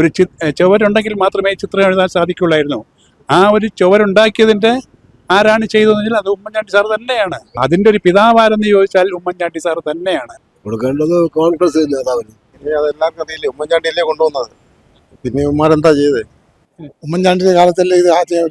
ഒരു ചി ചുവരുണ്ടെങ്കിൽ മാത്രമേ ചിത്രം എഴുതാൻ സാധിക്കുള്ളായിരുന്നു ആ ഒരു ചുവരുണ്ടാക്കിയതിന്റെ ആരാണ് ചെയ്തതെന്ന് വെച്ചാൽ അത് ഉമ്മൻചാണ്ടി സാർ തന്നെയാണ്. അതിന്റെ ഒരു പിതാവാരെന്ന് ചോദിച്ചാൽ ഉമ്മൻചാണ്ടി സാർ തന്നെയാണ്. കൊടുക്കേണ്ടത് കോൺഗ്രസ് നേതാവിന്. ഇനി അതെല്ലാവർക്കും അറിയില്ലേ ഉമ്മൻചാണ്ടിയല്ലേ കൊണ്ടുവന്നത്? പിന്നെ ഉമ്മാരെന്താ ചെയ്തത് ഉമ്മൻചാണ്ടിയുടെ കാലത്തല്ലേ ഇത് ആദ്യം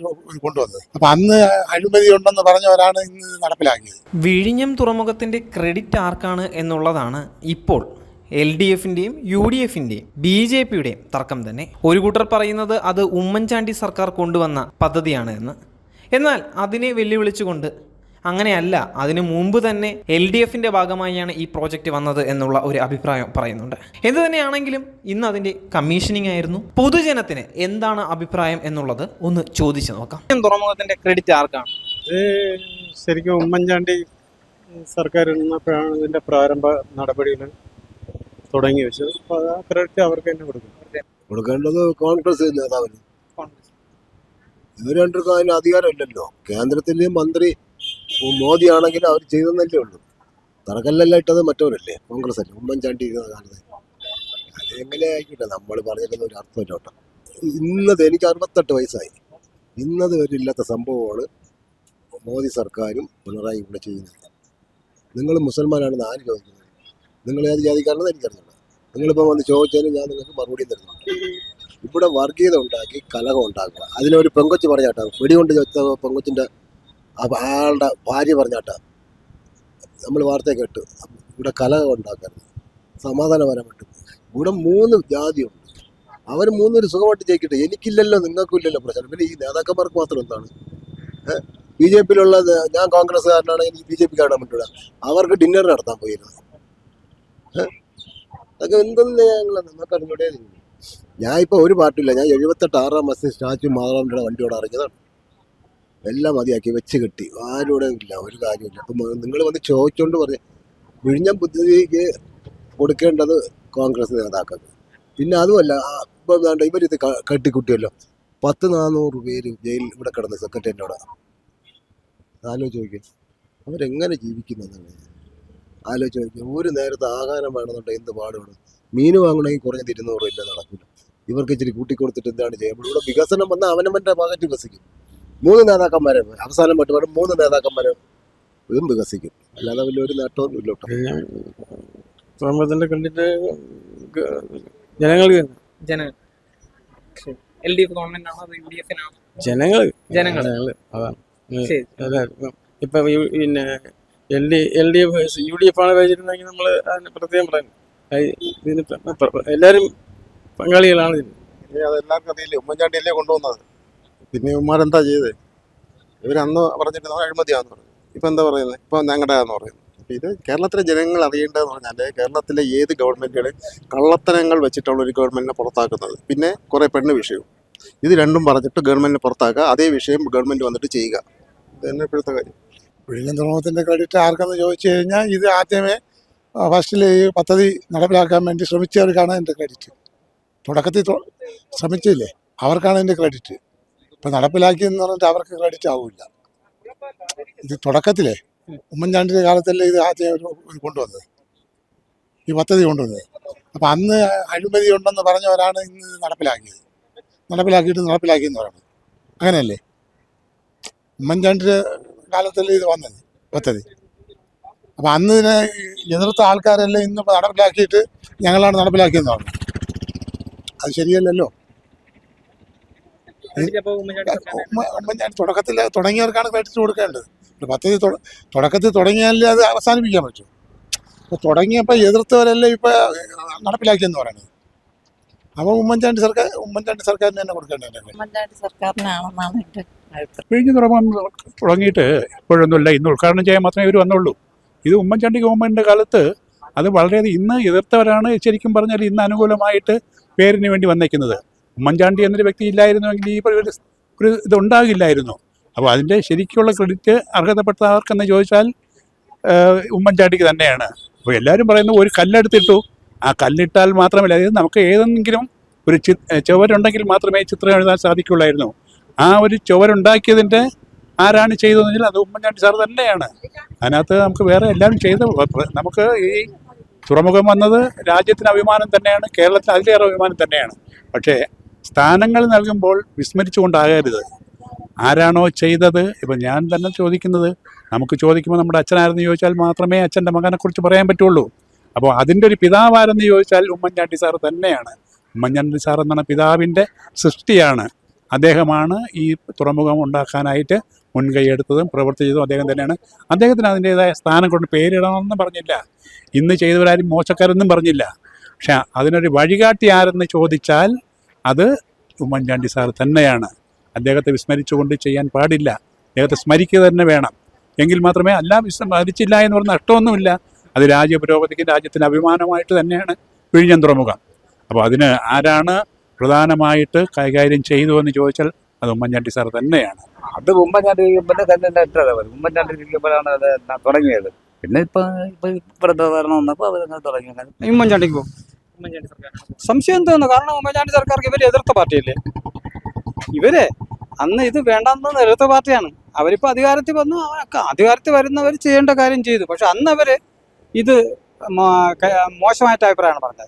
കൊണ്ടുവന്നത്? അപ്പൊ അന്ന് അഴിമതി ഉണ്ടെന്ന് പറഞ്ഞവരാണ് ഇന്ന് നടപ്പിലാക്കിയത്. വിഴിഞ്ഞം തുറമുഖത്തിന്റെ ക്രെഡിറ്റ് ആർക്കാണ് എന്നുള്ളതാണ് ഇപ്പോൾ എൽ ഡി എഫിന്റെയും യു ഡി എഫിന്റെയും ബി ജെ പിയുടെയും തർക്കം തന്നെ. ഒരു കൂട്ടർ പറയുന്നത് അത് ഉമ്മൻചാണ്ടി സർക്കാർ കൊണ്ടുവന്ന പദ്ധതിയാണ് എന്ന്. എന്നാൽ അതിനെ വെല്ലുവിളിച്ചുകൊണ്ട് അങ്ങനെയല്ല അതിനു മുമ്പ് തന്നെ എൽ ഡി എഫിന്റെ ഭാഗമായാണ് ഈ പ്രോജക്റ്റ് വന്നത് എന്നുള്ള ഒരു അഭിപ്രായം പറയുന്നുണ്ട്. എന്ത് തന്നെയാണെങ്കിലും ഇന്ന് അതിന്റെ കമ്മീഷനിങ് ആയിരുന്നു. പൊതുജനത്തിന് എന്താണ് അഭിപ്രായം എന്നുള്ളത് ഒന്ന് ചോദിച്ചു നോക്കാം. തുറമുഖത്തിന്റെ തുറമുഖത്തിന്റെ ക്രെഡിറ്റ് ആർക്കാണ്? ഇത് ശരിക്കും ഉമ്മൻചാണ്ടി സർക്കാർ ഇതിന്റെ പ്രാരംഭ നടപടികൾ തുടങ്ങി ആ ക്രെഡിറ്റ് അവർക്ക് തന്നെ കൊടുക്കും. കൊടുക്കേണ്ടത് കോൺഗ്രസ് നേതാവിന്. ഇവർ രണ്ടുപേർക്കും അതിന് അധികാരമില്ലല്ലോ. കേന്ദ്രത്തിലെ മന്ത്രി മോദി ആണെങ്കിൽ അവർ ചെയ്തെന്നല്ലേ ഉള്ളൂ. തറക്കല്ലല്ല ഇട്ടത് മറ്റവരല്ലേ? കോൺഗ്രസ് അല്ലേ ഉമ്മൻചാണ്ടി ഇരുന്ന കാലത്ത്. അത് എങ്ങനെ ആയിക്കോട്ടെ? നമ്മൾ പറഞ്ഞിരുന്ന ഒരു അർത്ഥം കേട്ടോ ഇന്നത് എനിക്ക് അറുപത്തെട്ട് വയസ്സായി. ഇന്നത് ഇല്ലാത്ത സംഭവമാണ് മോദി സർക്കാരും പിണറായി ഇവിടെ ചെയ്യുന്നത്. നിങ്ങൾ മുസൽമാനാണെന്ന് ആര് ചോദിക്കുന്നത്? നിങ്ങൾ ഏത് ജാതിക്കാരനെന്ന് എനിക്കറിഞ്ഞില്ല നിങ്ങളിപ്പോൾ വന്ന് ചോദിച്ചാലും ഞാൻ നിങ്ങൾക്ക് മറുപടി തരുന്നുണ്ട്. ഇവിടെ വർഗീയത ഉണ്ടാക്കി കലഹം ഉണ്ടാക്കുക. അതിനൊരു പെങ്കൊച്ച് പറഞ്ഞാട്ടാ വെടികൊണ്ട് വെച്ച പെങ്കൊച്ചിന്റെ ആളുടെ ഭാര്യ പറഞ്ഞാട്ടാ നമ്മൾ വാർത്ത കേട്ടു. ഇവിടെ കലഹം ഉണ്ടാക്കരുത്. സമാധാനപരമായിട്ട്. ഇവിടെ മൂന്ന് ജാതിയുണ്ട്. അവർ മൂന്നൊരു സുഖമായിട്ട് ജയിക്കട്ടെ. എനിക്കില്ലല്ലോ നിങ്ങൾക്കും ഇല്ലല്ലോ പ്രശ്നം. പിന്നെ ഈ നേതാക്കന്മാർക്ക് മാത്രം എന്താണ്? ബി ജെ പിയിലുള്ള ഞാൻ കോൺഗ്രസ്സുകാരനാണെങ്കിൽ ബി ജെ പിക്കാരനാണ് അവർക്ക് ഡിന്നർ നടത്താൻ പോയിരുന്നു? അതൊക്കെ എന്തെന്ന് ഞങ്ങളാണ് നമുക്ക് ഞാൻ ഇപ്പോൾ ഒരു പാർട്ടിയില്ല ഞാൻ എഴുപത്തെട്ട് ആറാം മാസം സ്റ്റാച്ചു മാതാവിന്റെ വണ്ടിയോടെ ഇറങ്ങിയതാണ് എല്ലാം മതിയാക്കി വെച്ച് കെട്ടി. ആരോടെ ഇല്ല ഒരു കാര്യമില്ല അപ്പം നിങ്ങൾ വന്ന് ചോദിച്ചുകൊണ്ട് പറഞ്ഞു വിഴിഞ്ഞം ബുദ്ധിക്ക് കൊടുക്കേണ്ടത് കോൺഗ്രസ് നേതാക്കൾക്ക്. പിന്നെ അതുമല്ല ഇപ്പം വേണ്ട ഇവരിത് കെട്ടിക്കുട്ടിയല്ലോ. പത്ത് നാനൂറ് പേര് ജയിലിൽ ഇവിടെ കിടന്ന് സെക്രട്ടറിന്റെ അവിടെ ആലോചിക്കും അവരെങ്ങനെ ജീവിക്കുന്നതാണ് ആലോചിച്ച് നോക്കി. ഒരു നേരത്തെ ആഹാരം വേണമെന്നുണ്ടെങ്കിൽ എന്ത് പാടുപെടും? മീൻ വാങ്ങണമെങ്കിൽ കുറഞ്ഞത് ഇരുന്നൂറ് ഇല്ല നടക്കില്ല ഇവർക്ക് ഇച്ചിരി കൂട്ടിക്കൊടുത്തിട്ട് എന്താണ് ചെയ്യുമ്പോൾ ഇവിടെ വികസനം വന്നാൽ അവനവന്റെ ഭാഗത്ത് വികസിക്കും. മൂന്ന് നേതാക്കന്മാരെ അവസാനം മറ്റു പാടും മൂന്ന് നേതാക്കന്മാരെ ഇതും വികസിക്കും. അല്ലാതെ വലിയ ഒരു നേട്ടമൊന്നും ഇല്ല കേട്ടോ. കണ്ടിട്ട് ജനങ്ങൾ എൽ ഡി എഫ് ഗവൺമെന്റ് ആണോ? യു ഡി എഫിനാണോ ജനങ്ങൾ. ജനങ്ങൾ. അതാണ്. ഇപ്പൊ പിന്നെ L D L D F U D F ആണ് കഴിച്ചിട്ടുണ്ടെങ്കിൽ നമ്മൾ അതിന് പ്രത്യേകം പറയുന്നു ഇതിന് എല്ലാവരും പങ്കാളികളാണ് ഇതിന്. അതെല്ലാവർക്കും അറിയില്ലേ? ഉമ്മൻചാണ്ടിയല്ലേ കൊണ്ടുവന്നത്? പിന്നെ ഉമ്മാരെന്താ ചെയ്തത് ഇവരന്ന് പറഞ്ഞിട്ട് നമ്മൾ അഴിമതിയാന്ന് പറഞ്ഞു. ഇപ്പം എന്താ പറയുന്നത് ഇപ്പം ഞങ്ങളുടെയാന്ന് പറയുന്നത് ഇത് കേരളത്തിലെ ജനങ്ങൾ അറിയേണ്ടതെന്ന് പറഞ്ഞാൽ കേരളത്തിലെ ഏത് ഗവൺമെന്റുകൾ കള്ളത്തനങ്ങൾ വെച്ചിട്ടുള്ള ഒരു ഗവൺമെന്റിനെ പുറത്താക്കുന്നത്. പിന്നെ കുറേ പെണ്ണ് വിഷയവും. ഇത് രണ്ടും പറഞ്ഞിട്ട് ഗവൺമെന്റിനെ പുറത്താക്കുക അതേ വിഷയം ഗവൺമെന്റ് വന്നിട്ട് ചെയ്യുക. ഇത് തന്നെ ഇപ്പോഴത്തെ കാര്യം. വിഴിഞ്ഞം തുറമുഖത്തിന്റെ ക്രെഡിറ്റ് ആർക്കെന്ന് ചോദിച്ചു കഴിഞ്ഞാൽ ഇത് ആദ്യമേ ഫസ്റ്റിൽ ഈ പദ്ധതി നടപ്പിലാക്കാൻ വേണ്ടി ശ്രമിച്ചവർക്കാണ് എന്റെ ക്രെഡിറ്റ് തുടക്കത്തിൽ ശ്രമിച്ചില്ലേ? അവർക്കാണ് എന്റെ ക്രെഡിറ്റ് ഇപ്പം നടപ്പിലാക്കിയെന്ന് പറഞ്ഞിട്ട് അവർക്ക് ക്രെഡിറ്റ് ആവില്ല. ഇത് തുടക്കത്തിലേ ഉമ്മൻചാണ്ടിന്റെ കാലത്തല്ലേ ഇത് ആദ്യം ഒരു കൊണ്ടുവന്നത്? ഈ പദ്ധതി കൊണ്ടുവന്നത്. അപ്പം അന്ന് അഴിമതി ഉണ്ടെന്ന് പറഞ്ഞവരാണ് ഇന്ന് നടപ്പിലാക്കിയത്. നടപ്പിലാക്കിയിട്ട് നടപ്പിലാക്കിയെന്ന് പറയുന്നത്. അങ്ങനെയല്ലേ? ഉമ്മൻചാണ്ടിയുടെ കാലത്തല്ലേ ഇത് വന്നത് പദ്ധതി. അപ്പം അന്ന് ഇതിനെ എതിർത്ത ആൾക്കാരെല്ലാം ഇന്ന് നടപ്പിലാക്കിയിട്ട് ഞങ്ങളാണ് നടപ്പിലാക്കിയെന്ന് പറഞ്ഞു. അത് ശരിയല്ലല്ലോ? ഉമ്മൻചാണ്ടി തുടക്കത്തിൽ തുടങ്ങിയവർക്കാണ് മേടിച്ചു കൊടുക്കേണ്ടത്. പദ്ധതി തുട- തുടക്കത്തിൽ തുടങ്ങിയാലേ അത് അവസാനിപ്പിക്കാൻ പറ്റും. അപ്പോൾ തുടങ്ങിയപ്പോൾ എതിർത്തവരല്ലേ ഇപ്പോൾ നടപ്പിലാക്കിയെന്ന് പറയുന്നത് അപ്പോൾ ഉമ്മൻചാണ്ടി സർക്കാർ ഉമ്മൻചാണ്ടി സർക്കാരിന് തന്നെ കൊടുക്കേണ്ടതല്ലേ ഉമ്മൻചാണ്ടി സർക്കാരിനാണെന്നാണ് എന്റെ തുടങ്ങിയിട്ട് ഇപ്പോഴൊന്നുമില്ല. ഇന്ന് ഉദ്ഘാടനം ചെയ്യാൻ മാത്രമേ ഇവർ വന്നുള്ളൂ. ഇത് ഉമ്മൻചാണ്ടി ഗവൺമെന്റിന്റെ കാലത്ത് അത് വളരെയധികം ഇന്ന് എതിർത്തവരാണ് ശരിക്കും പറഞ്ഞാൽ ഇന്ന് അനുകൂലമായിട്ട് പേരിന് വേണ്ടി വന്നേക്കുന്നത്. ഉമ്മൻചാണ്ടി എന്നൊരു വ്യക്തി ഇല്ലായിരുന്നുവെങ്കിൽ ഈ ഒരു ഒരു ഇതുണ്ടാകില്ലായിരുന്നു. അപ്പോൾ അതിന്റെ ശരിക്കുള്ള ക്രെഡിറ്റ് അർഹതപ്പെട്ടവർക്കെന്ന് ചോദിച്ചാൽ ഏഹ്, ഉമ്മൻചാണ്ടിക്ക് തന്നെയാണ്. അപ്പോൾ എല്ലാവരും പറയുന്നത് ഒരു കല്ലെടുത്തിട്ടു ആ കല്ലിട്ടാൽ മാത്രമല്ല അതായത് നമുക്ക് ഏതെങ്കിലും ഒരു ചി ചുവരുണ്ടെങ്കിൽ മാത്രമേ ചിത്രം എഴുതാൻ സാധിക്കുള്ളായിരുന്നു ആ ഒരു ചുവരുണ്ടാക്കിയതിന്റെ ആരാണ് ചെയ്തതെന്ന് വെച്ചാൽ അത് ഉമ്മൻചാണ്ടി സാർ തന്നെയാണ്. അതിനകത്ത് നമുക്ക് വേറെ എല്ലാവരും ചെയ്ത നമുക്ക് ഈ തുറമുഖം വന്നത് രാജ്യത്തിന് അഭിമാനം തന്നെയാണ് കേരളത്തിന് അതിലേറെ അഭിമാനം തന്നെയാണ്. പക്ഷേ സ്ഥാനങ്ങൾ നൽകുമ്പോൾ വിസ്മരിച്ചുകൊണ്ടാകരുത്. ആരാണോ ചെയ്തത്? ഇപ്പം ഞാൻ തന്നെ ചോദിക്കുന്നത് നമുക്ക് ചോദിക്കുമ്പോൾ നമ്മുടെ അച്ഛനായിരുന്നു ചോദിച്ചാൽ മാത്രമേ അച്ഛന്റെ മകനെക്കുറിച്ച് പറയാൻ പറ്റുള്ളൂ. അപ്പോൾ അതിന്റെ ഒരു പിതാവാരെന്ന് ചോദിച്ചാൽ ഉമ്മൻചാണ്ടി സാറ് തന്നെയാണ്. ഉമ്മൻചാണ്ടി സാർ എന്നാണ് പിതാവിന്റെ സൃഷ്ടിയാണ്. അദ്ദേഹമാണ് ഈ തുറമുഖം ഉണ്ടാക്കാനായിട്ട് മുൻകൈയെടുത്തതും പ്രവർത്തിച്ചതും അദ്ദേഹം തന്നെയാണ്. അദ്ദേഹത്തിന് അതിന്റേതായ സ്ഥാനം കൊണ്ട് പേരിടണമെന്ന് പറഞ്ഞില്ല. ഇന്ന് ചെയ്തവരാരും മോശക്കാരെന്നും പറഞ്ഞില്ല. പക്ഷെ അതിനൊരു വഴികാട്ടി ആരെന്ന് ചോദിച്ചാൽ അത് ഉമ്മൻചാണ്ടി സാർ തന്നെയാണ്. അദ്ദേഹത്തെ വിസ്മരിച്ചുകൊണ്ട് ചെയ്യാൻ പാടില്ല. അദ്ദേഹത്തെ സ്മരിക്കുക തന്നെ വേണം. എങ്കിൽ മാത്രമേ അല്ല വിസ്മരിച്ചില്ല എന്ന് പറഞ്ഞ നഷ്ടമൊന്നുമില്ല. അത് രാജ്യപുരോഗതിക്ക് രാജ്യത്തിന് അഭിമാനമായിട്ട് തന്നെയാണ് വിഴിഞ്ഞം തുറമുഖം. അപ്പോൾ അതിന് ആരാണ് പ്രധാനമായിട്ട് കൈകാര്യം ചെയ്തു എന്ന് ചോദിച്ചാൽ അത് ഉമ്മൻചാണ്ടി സാർ തന്നെയാണ്. അത് ഉമ്മൻചാണ്ടി ഇരിക്കുമ്പോൾ തന്നെ ഉമ്മൻചാണ്ടി ഇരിക്കുമ്പോഴാണ് അത് തുടങ്ങിയത്. പിന്നെ ഇപ്പൊ ഇപ്പൊ പ്രധാരണ വന്നപ്പോൾ അവരങ്ങനെ തുടങ്ങി. ഉമ്മൻചാണ്ടിക്ക് പോകും ഉമ്മൻചാണ്ടി സർക്കാർ സംശയം തോന്നുന്നു കാരണം ഉമ്മൻചാണ്ടി സർക്കാർക്ക് ഇവർ എതിർത്ത പാർട്ടിയല്ലേ? ഇവരെ അന്ന് ഇത് വേണ്ടെന്ന് എതിർത്ത പാർട്ടിയാണ്. അവരിപ്പോ അധികാരത്തിൽ വന്നു അധികാരത്തിൽ വരുന്നവർ ചെയ്യേണ്ട കാര്യം ചെയ്തു. പക്ഷെ അന്ന് അവർ ഇത് മോശമായിട്ട് അഭിപ്രായമാണ് പറഞ്ഞത്.